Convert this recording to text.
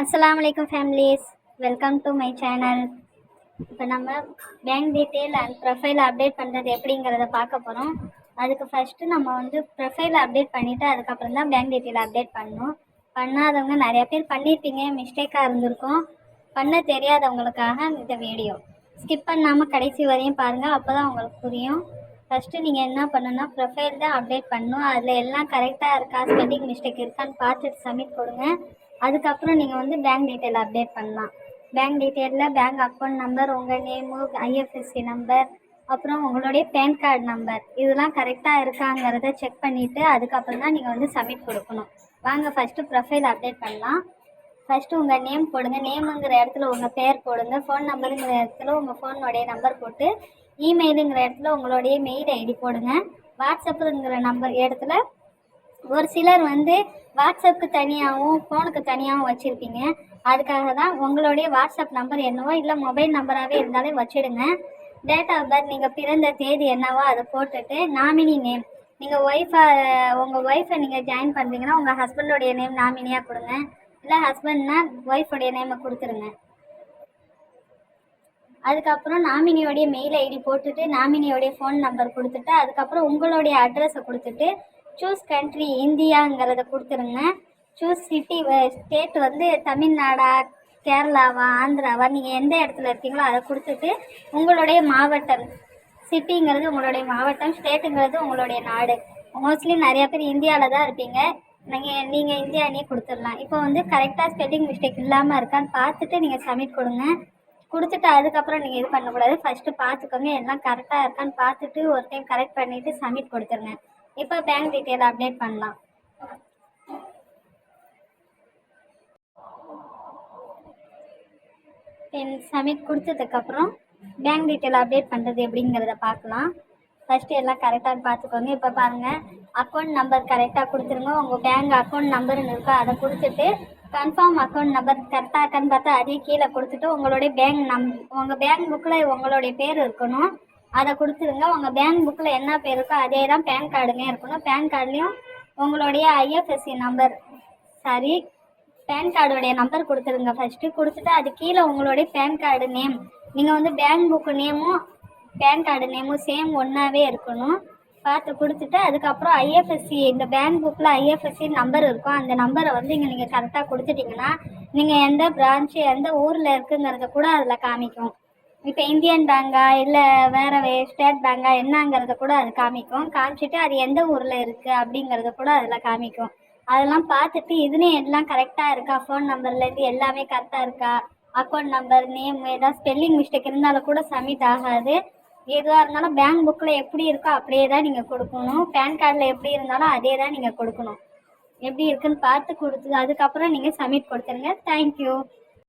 அஸ்லாம் வலைக்கம் families welcome to my channel இப்போ நம்ம bank detail and profile update பண்ணுறது எப்படிங்கிறத பார்க்க போகிறோம் அதுக்கு ஃபஸ்ட்டு நம்ம வந்து ப்ரொஃபைல் அப்டேட் பண்ணிவிட்டு அதுக்கப்புறம் தான் பேங்க் டீட்டெயில் அப்டேட் பண்ணணும். பண்ணாதவங்க நிறைய பேர் பண்ணியிருப்பீங்க மிஸ்டேக்காக இருந்திருக்கும். பண்ண தெரியாதவங்களுக்காக இந்த வீடியோ ஸ்கிப் பண்ணாமல் கடைசி வரையும் பாருங்கள் அப்போ தான் உங்களுக்கு புரியும். ஃபஸ்ட்டு நீங்கள் என்ன பண்ணணும்னா ப்ரொஃபைல் தான் அப்டேட் பண்ணணும். அதில் எல்லாம் கரெக்டாக இருக்கா ஸ்பெல்லிங் மிஸ்டேக் இருக்கான்னு பார்த்துட்டு சப்மிட் கொடுங்க அதுக்கப்புறம் நீங்கள் வந்து பேங்க் டீட்டெயில் அப்டேட் பண்ணலாம். பேங்க் டீட்டெயிலில் பேங்க் அக்கௌண்ட் நம்பர் உங்கள் நேமு ஐஎஃப்எஸ்சி நம்பர் அப்புறம் உங்களுடைய பேன் கார்டு நம்பர் இதெல்லாம் கரெக்டாக இருக்காங்கிறத செக் பண்ணிவிட்டு அதுக்கப்புறம் தான் நீங்கள் வந்து சப்மிட் கொடுக்கணும். வாங்க ஃபஸ்ட்டு ப்ரொஃபைல் அப்டேட் பண்ணலாம். ஃபஸ்ட்டு உங்கள் நேம் போடுங்க. நேமுங்கிற இடத்துல உங்கள் பேர் போடுங்க. ஃபோன் நம்பருங்கிற இடத்துல உங்கள் ஃபோனுடைய நம்பர் போட்டு இமெயிலுங்கிற இடத்துல உங்களுடைய மெயில் ஐடி போடுங்க. வாட்ஸ்அப்புங்கிற நம்பர் இடத்துல ஒரு சிலர் வந்து வாட்ஸ்அப்புக்கு தனியாகவும் ஃபோனுக்கு தனியாகவும் வச்சுருப்பீங்க. அதுக்காக தான் உங்களுடைய வாட்ஸ்அப் நம்பர் என்னவோ இல்லை மொபைல் நம்பராகவே இருந்தாலே வச்சிடுங்க. டேட் ஆஃப் பர்த் நீங்கள் பிறந்த தேதி என்னவோ அதை போட்டுட்டு நாமினி நேம் நீங்கள் ஒய்ஃபை உங்கள் ஒய்ஃபை நீங்கள் ஜாயின் பண்ணுறீங்கன்னா உங்கள் ஹஸ்பண்டோடைய நேம் நாமினியாக கொடுங்க. இல்லை ஹஸ்பண்ட்னா ஒய்ஃபோடைய நேமை கொடுத்துருங்க. அதுக்கப்புறம் நாமினியோடைய மெயில் ஐடி போட்டுட்டு நாமினியோடைய ஃபோன் நம்பர் கொடுத்துட்டு அதுக்கப்புறம் உங்களுடைய அட்ரஸை கொடுத்துட்டு சூஸ் கண்ட்ரி இந்தியாங்கிறத கொடுத்துருங்க. சூஸ் சிட்டி ஸ்டேட் வந்து தமிழ்நாடா கேரளாவா ஆந்திராவா நீங்கள் எந்த இடத்துல இருக்கீங்களோ அதை கொடுத்துட்டு உங்களுடைய மாவட்டம். சிட்டிங்கிறது உங்களுடைய மாவட்டம் ஸ்டேட்டுங்கிறது உங்களுடைய நாடு. மோஸ்ட்லி நிறைய பேர் இந்தியாவில் தான் இருப்பீங்க. நீங்கள் நீங்கள் இந்தியானே கொடுத்துடலாம். இப்போ வந்து கரெக்டாக ஸ்பெல்லிங் மிஸ்டேக் இல்லாமல் இருக்கான்னு பார்த்துட்டு நீங்கள் சப்மிட் கொடுங்க. கொடுத்துட்டு அதுக்கப்புறம் நீங்கள் இது பண்ணக்கூடாது. ஃபஸ்ட்டு பார்த்துக்கோங்க. எல்லாம் கரெக்டாக இருக்கான்னு பார்த்துட்டு ஒரு டைம் கரெக்ட் பண்ணிவிட்டு சப்மிட் கொடுத்துருங்க. இப்போ பேங்க் டீட்டெயில் அப்டேட் பண்ணலாம்? தென் சப்மிட் கொடுத்ததுக்கப்புறம் பேங்க் டீட்டெயில் அப்டேட் பண்ணுறது எப்படிங்கிறத பார்க்கலாம். ஃபஸ்ட்டு எல்லாம் கரெக்டாக பார்த்துக்கோங்க. இப்போ பாருங்கள் அக்கௌண்ட் நம்பர் கரெக்டாக கொடுத்துருங்க. உங்கள் பேங்க் அக்கௌண்ட் நம்பர்னு இருக்கோ அதை கொடுத்துட்டு கன்ஃபார்ம் அக்கௌண்ட் நம்பர் கரெக்டாக இருக்கான்னு பார்த்தா அதே கீழே கொடுத்துட்டு உங்களுடைய பேங்க் நம் உங்கள் பேங்க் புக்கில் உங்களுடைய பேர் இருக்கணும். அதை கொடுத்துருங்க. உங்கள் பேங்க் புக்கில் என்ன பேர் இருக்கோ அதே தான் பேன் கார்டுமே இருக்கணும் பேன் கார்டுலேயும் உங்களுடைய ஐஎஃப்எஸ்சி நம்பர் சாரி பேன் கார்டுடைய நம்பர் கொடுத்துருங்க ஃபஸ்ட்டு கொடுத்துட்டு அது கீழே உங்களுடைய பேன் கார்டு நேம் நீங்கள் வந்து பேங்க் புக்கு நேமும் பேன் கார்டு நேமும் சேம் ஒன்றாவே இருக்கணும். பார்த்து கொடுத்துட்டு அதுக்கப்புறம் ஐஎஃப்எஸ்சி இந்த பேங்க் புக்கில் ஐஎஃப்எஸ்சி நம்பர் இருக்கும். அந்த நம்பரை வந்து இங்கே நீங்கள் கரெக்டாக கொடுத்துட்டிங்கன்னா நீங்கள் எந்த பிரான்ச்சு எந்த ஊரில் இருக்குங்கிறத கூட அதில் காமிக்கும். இப்போ இந்தியன் பேங்கா இல்லை வேறு வே ஸ்டேட் பேங்கா என்னங்கிறத கூட அது காமிக்கும். காமிச்சிட்டு அது எந்த ஊரில் இருக்குது அப்படிங்கிறத கூட அதில் காமிக்கும். அதெல்லாம் பார்த்துட்டு இதுலேயும் எல்லாம் கரெக்டாக இருக்கா? ஃபோன் நம்பர்லேருந்து எல்லாமே கரெக்டாக இருக்கா? அக்கௌண்ட் நம்பர் நேம் ஏதாவது ஸ்பெல்லிங் மிஸ்டேக் இருந்தாலும் கூட சப்மிட் ஆகாது. எதுவாக இருந்தாலும் பேங்க் புக்கில் எப்படி இருக்கோ அப்படியே தான் நீங்கள் கொடுக்கணும். பேன் கார்டில் எப்படி இருந்தாலும் அதே தான் நீங்கள் கொடுக்கணும். எப்படி இருக்குன்னு பார்த்து கொடுத்து அதுக்கப்புறம் நீங்கள் சப்மிட் கொடுத்துருங்க. தேங்க்யூ